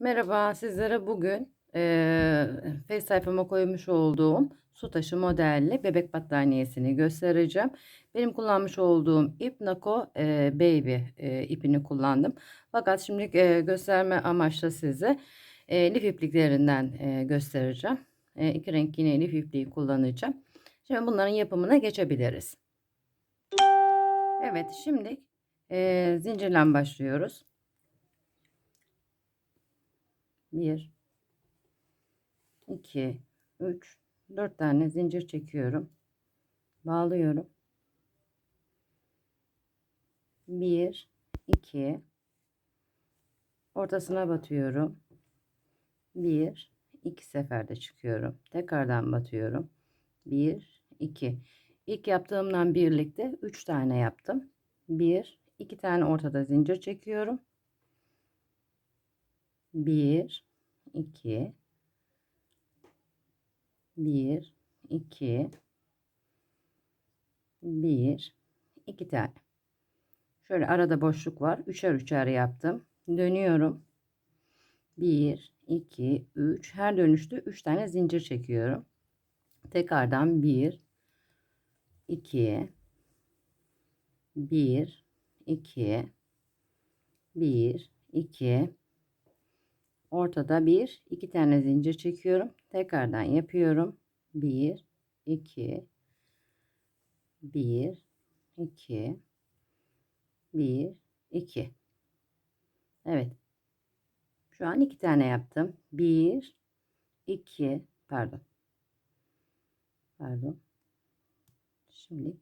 Merhaba, sizlere bugün eee Face sayfama koymuş olduğum su taşı modelli bebek battaniyesini göstereceğim. Benim kullanmış olduğum ip Nako eee, Baby eee, ipini kullandım. Fakat şimdi eee, gösterme amaçlı size eee, lif ipliklerinden eee, göstereceğim. Eee, iki renk yine lif ipliği kullanacağım. Şimdi bunların yapımına geçebiliriz. Evet, şimdi eee zincirle başlıyoruz. 1 2 3 4 tane zincir çekiyorum. Bağlıyorum. 1 2 ortasına batıyorum. 1 2 seferde çıkıyorum. Tekrardan batıyorum. 1 2 İlk yaptığımdan birlikte 3 tane yaptım. 1 2 tane ortada zincir çekiyorum. 1 2 1 2 1 2 tane. Şöyle arada boşluk var. Üçer üçer yaptım. Dönüyorum. 1 2 3 her dönüşte 3 tane zincir çekiyorum. Tekrardan 1 2 1 2 1 2 ortada bir iki tane zincir çekiyorum. Tekrardan yapıyorum. 1 2 1 2 1 2 Evet. Şu an iki tane yaptım. 1 2 pardon. Pardon. Şimdi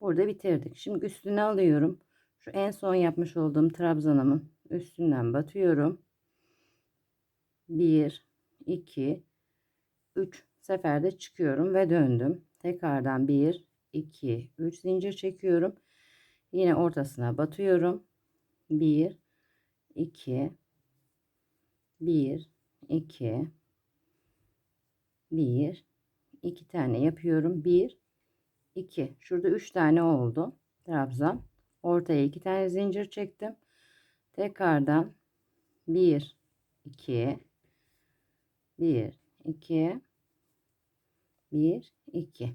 burada bitirdik. Şimdi üstüne alıyorum. Şu en son yapmış olduğum trabzanımın üstünden batıyorum 1 2 3 seferde çıkıyorum ve döndüm. Tekrardan 1 2 3 zincir çekiyorum. Yine ortasına batıyorum. 1 2 1 2 1 2 tane yapıyorum. 1 2 şurada 3 tane oldu. Trabzan. Ortaya 2 tane zincir çektim. Tekrardan 1 2 1 2 1 2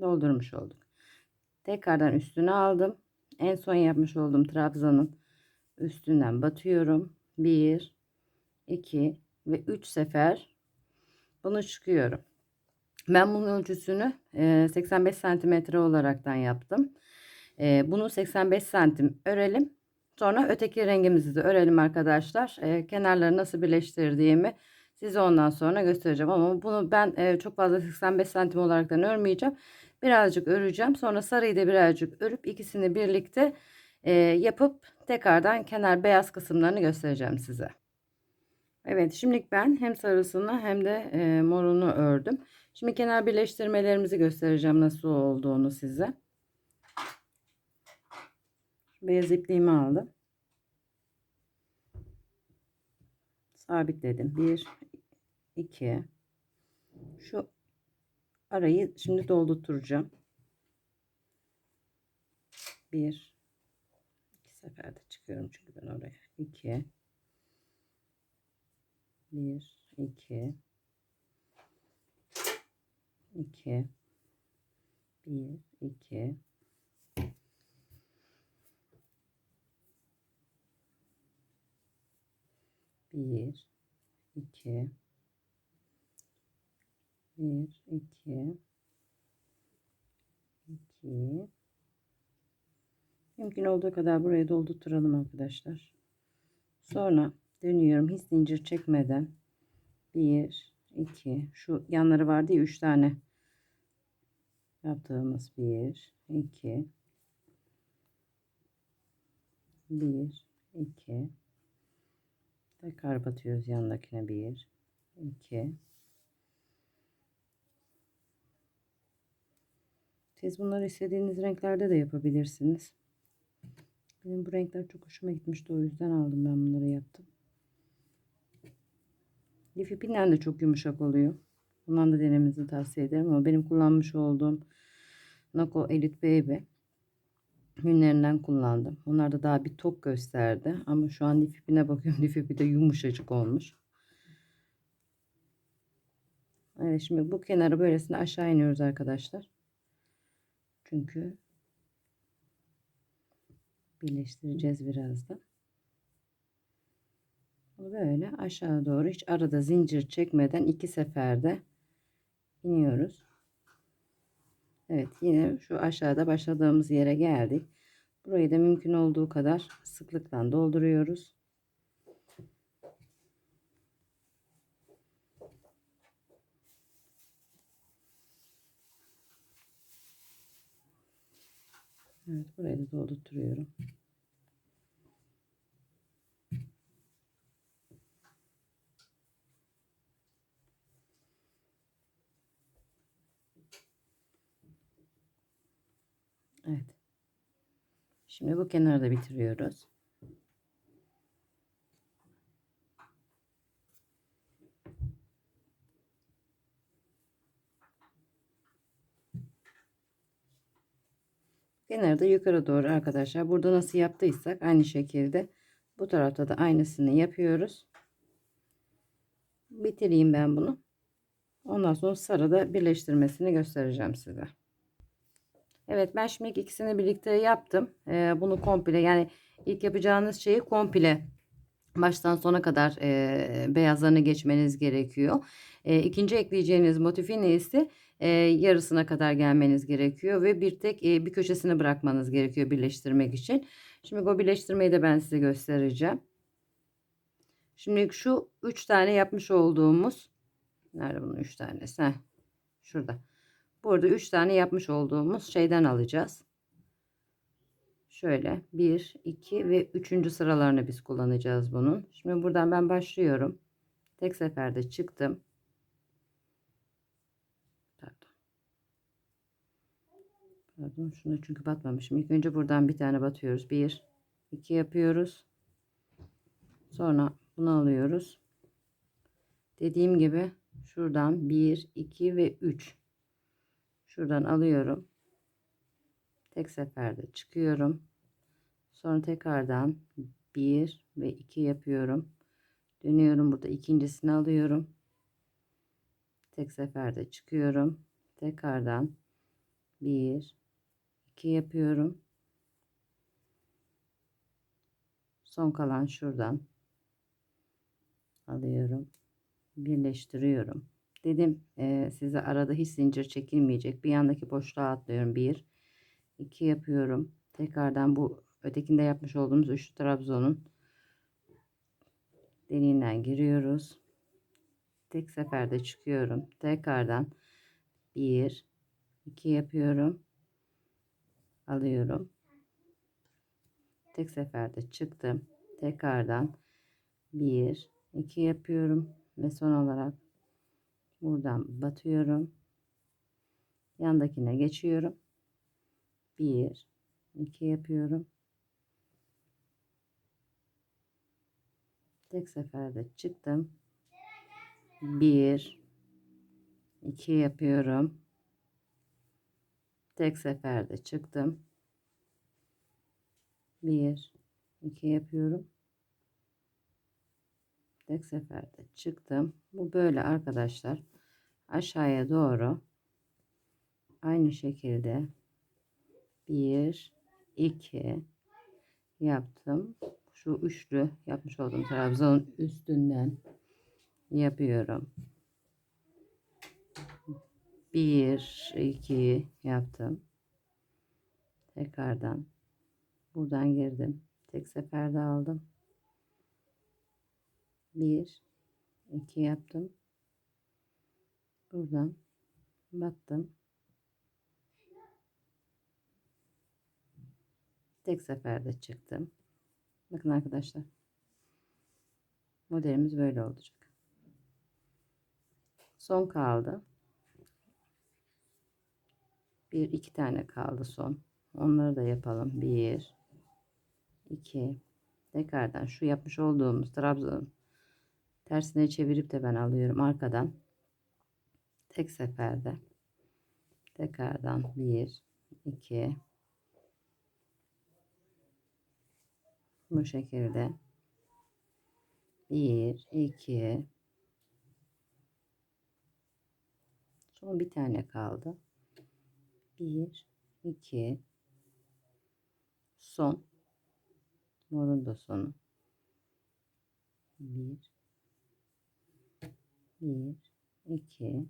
doldurmuş olduk. Tekrardan üstüne aldım. En son yapmış olduğum trabzanın üstünden batıyorum. 1 2 ve 3 sefer bunu çıkıyorum. Ben bunun ölçüsünü 85 santimetre olaraktan yaptım. Bunu 85 santim örelim. Sonra öteki rengimizi de örelim arkadaşlar. Kenarları nasıl birleştirdiğimi Size ondan sonra göstereceğim ama bunu ben e, çok fazla 85 santim olaraktan örmeyeceğim. Birazcık öreceğim. Sonra sarıyı da birazcık örüp ikisini birlikte e, yapıp tekrardan kenar beyaz kısımlarını göstereceğim size. Evet şimdilik ben hem sarısını hem de e, morunu ördüm. Şimdi kenar birleştirmelerimizi göstereceğim nasıl olduğunu size. Beyaz ipliğimi aldım. sabitledim. 1 2 şu arayı şimdi doldurtacağım. 1 iki seferde çıkıyorum çünkü ben oraya. 2 1 2 2 1 2 1 2 1 2 2 mümkün olduğu kadar buraya doldurturalım arkadaşlar. Sonra dönüyorum hiç zincir çekmeden. 1 2 şu yanları vardı ya 3 tane. Yaptığımız 1 2 1 2 tekrar batıyoruz yanındakine 1 2 Siz bunları istediğiniz renklerde de yapabilirsiniz. Benim bu renkler çok hoşuma gitmişti. O yüzden aldım ben bunları yaptım. Lif ipinden de çok yumuşak oluyor. Bundan da denemenizi tavsiye ederim ama benim kullanmış olduğum Nako Elite Baby. Günlerinden kullandım. Onlar da daha bir tok gösterdi. Ama şu an lif ipine bakıyorum. Lif ipi de yumuşacık olmuş. Evet şimdi bu kenarı böylesine aşağı iniyoruz arkadaşlar. Çünkü birleştireceğiz birazdan. Böyle aşağı doğru hiç arada zincir çekmeden iki seferde iniyoruz. Evet yine şu aşağıda başladığımız yere geldik. Burayı da mümkün olduğu kadar sıklıkla dolduruyoruz. Evet burayı da doldurtuyorum. Evet. Şimdi bu kenarı da bitiriyoruz. Kenarı da yukarı doğru arkadaşlar. Burada nasıl yaptıysak aynı şekilde bu tarafta da aynısını yapıyoruz. Bitireyim ben bunu. Ondan sonra sarıda birleştirmesini göstereceğim size. Evet ben şimdi ikisini birlikte yaptım. Ee, bunu komple yani ilk yapacağınız şeyi komple baştan sona kadar e, beyazlarını geçmeniz gerekiyor. E, ikinci ekleyeceğiniz motifin ise e, yarısına kadar gelmeniz gerekiyor ve bir tek e, bir köşesini bırakmanız gerekiyor birleştirmek için. Şimdi bu birleştirmeyi de ben size göstereceğim. Şimdi şu üç tane yapmış olduğumuz nerede bunun üç tanesi? Heh, şurada. Burada 3 tane yapmış olduğumuz şeyden alacağız. Şöyle 1, 2 ve 3. sıralarını biz kullanacağız bunun. Şimdi buradan ben başlıyorum. Tek seferde çıktım. Pardon. Pardon şunu çünkü batmamışım. İlk önce buradan bir tane batıyoruz. 1, 2 yapıyoruz. Sonra bunu alıyoruz. Dediğim gibi şuradan 1, 2 ve 3 Şuradan alıyorum. Tek seferde çıkıyorum. Sonra tekrardan 1 ve 2 yapıyorum. Dönüyorum burada ikincisini alıyorum. Tek seferde çıkıyorum. Tekrardan 1 2 yapıyorum. Son kalan şuradan alıyorum. Birleştiriyorum. Dedim e, size arada hiç zincir çekilmeyecek. Bir yandaki boşluğa atlıyorum. Bir, iki yapıyorum. Tekrardan bu ötekinde yapmış olduğumuz üçlü trabzonun deliğinden giriyoruz. Tek seferde çıkıyorum. Tekrardan bir, iki yapıyorum. Alıyorum. Tek seferde çıktım. Tekrardan bir, iki yapıyorum ve son olarak buradan batıyorum. Yandakine geçiyorum. 1 2 yapıyorum. Tek seferde çıktım. 1 2 yapıyorum tek seferde çıktım. 1 2 yapıyorum. Tek seferde çıktım. Bu böyle arkadaşlar. Aşağıya doğru aynı şekilde 1 2 yaptım. Şu üçlü yapmış olduğum trabzanın üstünden yapıyorum 1 2 yaptım. Tekrardan buradan girdim. Tek seferde aldım. 1 2 yaptım. Buradan battım tek seferde çıktım. Bakın arkadaşlar. Modelimiz böyle olacak. Son kaldı bir iki tane kaldı son onları da yapalım bir iki tekrardan şu yapmış olduğumuz trabzanın tersine çevirip de ben alıyorum arkadan tek seferde tekrardan 1 2 Bu şekilde. 1, 2. Son bir tane kaldı. 1, 2. Son. Morun da sonu. 1, 1, 2.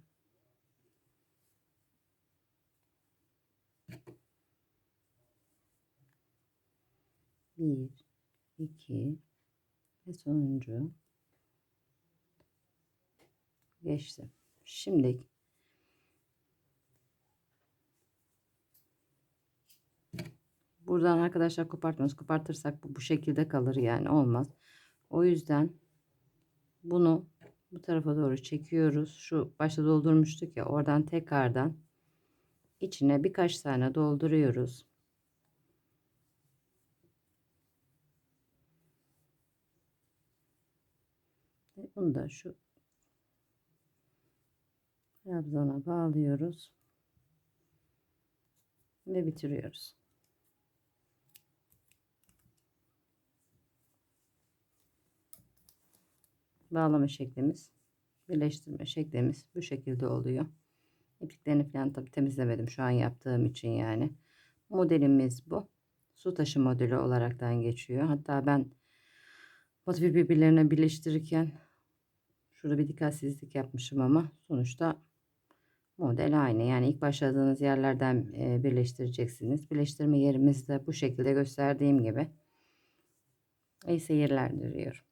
Bir, iki ve sonuncu geçti. Şimdi buradan arkadaşlar kopartmıyoruz. Kopartırsak bu, bu şekilde kalır yani olmaz. O yüzden bunu bu tarafa doğru çekiyoruz. Şu başta doldurmuştuk ya oradan tekrardan içine birkaç tane dolduruyoruz. Bunu da şu trabzana bağlıyoruz ve bitiriyoruz. Bağlama şeklimiz, birleştirme şeklimiz bu şekilde oluyor. İpliklerini falan tabi temizlemedim şu an yaptığım için yani. Modelimiz bu. Su taşı modeli olaraktan geçiyor. Hatta ben motifi birbirlerine birleştirirken şurada bir dikkatsizlik yapmışım ama sonuçta model aynı. Yani ilk başladığınız yerlerden e, birleştireceksiniz. Birleştirme yerimiz de bu şekilde gösterdiğim gibi. İyi seyirler diliyorum.